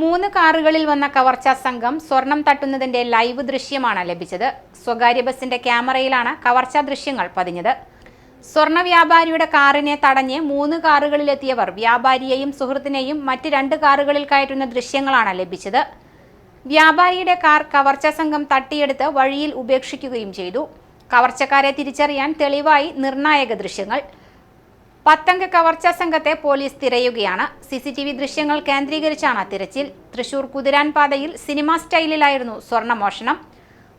മൂന്ന് കാറുകളിൽ വന്ന കവർച്ചാ സംഘം സ്വർണം തട്ടുന്നതിന്റെ ലൈവ് ദൃശ്യമാണ് ലഭിച്ചത്. സ്വകാര്യ ബസിന്റെ ക്യാമറയിലാണ് കവർച്ചാ ദൃശ്യങ്ങൾ പതിഞ്ഞത്. സ്വർണ വ്യാപാരിയുടെ കാറിനെ തടഞ്ഞ് മൂന്ന് കാറുകളിലെത്തിയവർ വ്യാപാരിയെയും സുഹൃത്തിനെയും മറ്റ് രണ്ട് കാറുകളിൽ കയറ്റുന്ന ദൃശ്യങ്ങളാണ് ലഭിച്ചത്. വ്യാപാരിയുടെ കാർ കവർച്ചാ സംഘം തട്ടിയെടുത്ത് വഴിയിൽ ഉപേക്ഷിക്കുകയും ചെയ്തു. കവർച്ചക്കാരെ തിരിച്ചറിയാൻ തെളിവായി നിർണായക ദൃശ്യങ്ങൾ. പത്തംഗ കവർച്ച സംഘത്തെ പോലീസ് തിരയുകയാണ്. സി സി ടി വി ദൃശ്യങ്ങൾ കേന്ദ്രീകരിച്ചാണ് തിരച്ചിൽ. തൃശൂർ കുതിരാൻ പാതയിൽ സിനിമാ സ്റ്റൈലിലായിരുന്നു സ്വർണമോഷണം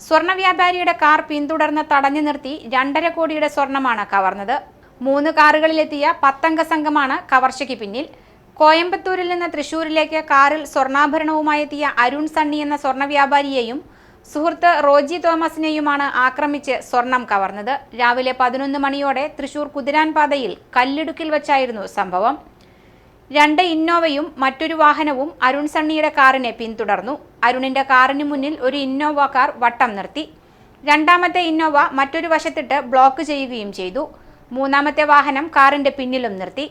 സ്വർണ വ്യാപാരിയുടെ കാർ പിന്തുടർന്ന് തടഞ്ഞു നിർത്തി രണ്ടര കോടിയുടെ സ്വർണമാണ് കവർന്നത്. മൂന്ന് കാറുകളിലെത്തിയ പത്തംഗ സംഘമാണ് കവർച്ചയ്ക്ക് പിന്നിൽ. കോയമ്പത്തൂരിൽ നിന്ന് തൃശൂരിലേക്ക് കാറിൽ സ്വർണാഭരണവുമായി എത്തിയ അരുൺ സണ്ണി എന്ന സ്വർണ വ്യാപാരിയെയും സുഹൃത്ത് റോജി തോമസിനെയുമാണ് ആക്രമിച്ച് സ്വർണം കവർന്നത്. രാവിലെ പതിനൊന്ന് മണിയോടെ തൃശൂർ കുതിരാൻ പാതയിൽ കല്ലിടുക്കിൽ വച്ചായിരുന്നു സംഭവം. രണ്ട് ഇന്നോവയും മറ്റൊരു വാഹനവും അരുൺ സണ്ണിയുടെ കാറിനെ പിന്തുടർന്നു. അരുണിന്റെ കാറിന് മുന്നിൽ ഒരു ഇന്നോവ കാർ വട്ടം നിർത്തി. രണ്ടാമത്തെ ഇന്നോവ മറ്റൊരു വശത്തിട്ട് ബ്ലോക്ക് ചെയ്യുകയും ചെയ്തു. മൂന്നാമത്തെ വാഹനം കാറിന്റെ പിന്നിലും നിർത്തി.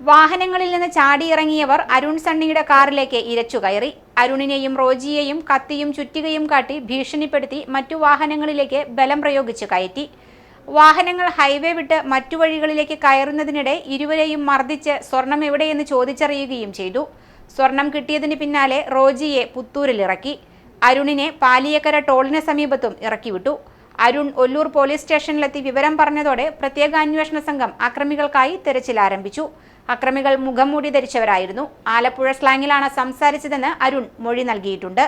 വാഹനങ്ങളിൽ നിന്ന് ചാടിയിറങ്ങിയവർ അരുൺ സണ്ണിയുടെ കാറിലേക്ക് ഇരച്ചു കയറി. അരുണിനെയും റോജിയെയും കത്തിയും ചുറ്റികയും കാട്ടി ഭീഷണിപ്പെടുത്തി മറ്റു വാഹനങ്ങളിലേക്ക് ബലം പ്രയോഗിച്ച് കയറ്റി. വാഹനങ്ങൾ ഹൈവേ വിട്ട് മറ്റു വഴികളിലേക്ക് കയറുന്നതിനിടെ ഇരുവരെയും മർദ്ദിച്ച് സ്വർണം എവിടെയെന്ന് ചോദിച്ചറിയുകയും ചെയ്തു. സ്വർണം കിട്ടിയതിന് പിന്നാലെ റോജിയെ പുത്തൂരിലിറക്കി അരുണിനെ പാലിയക്കര ടോളിന് സമീപത്തും ഇറക്കിവിട്ടു. അരുൺ ഒല്ലൂർ പോലീസ് സ്റ്റേഷനിലെത്തി വിവരം പറഞ്ഞതോടെ പ്രത്യേക അന്വേഷണ സംഘം അക്രമികൾക്കായി തെരച്ചിൽ ആരംഭിച്ചു. അക്രമികൾ മുഖംമൂടി ധരിച്ചവരായിരുന്നു. ആലപ്പുഴ സ്ലാങ്ങിലാണ് സംസാരിച്ചതെന്ന് അരുൺ മൊഴി നൽകിയിട്ടുണ്ട്.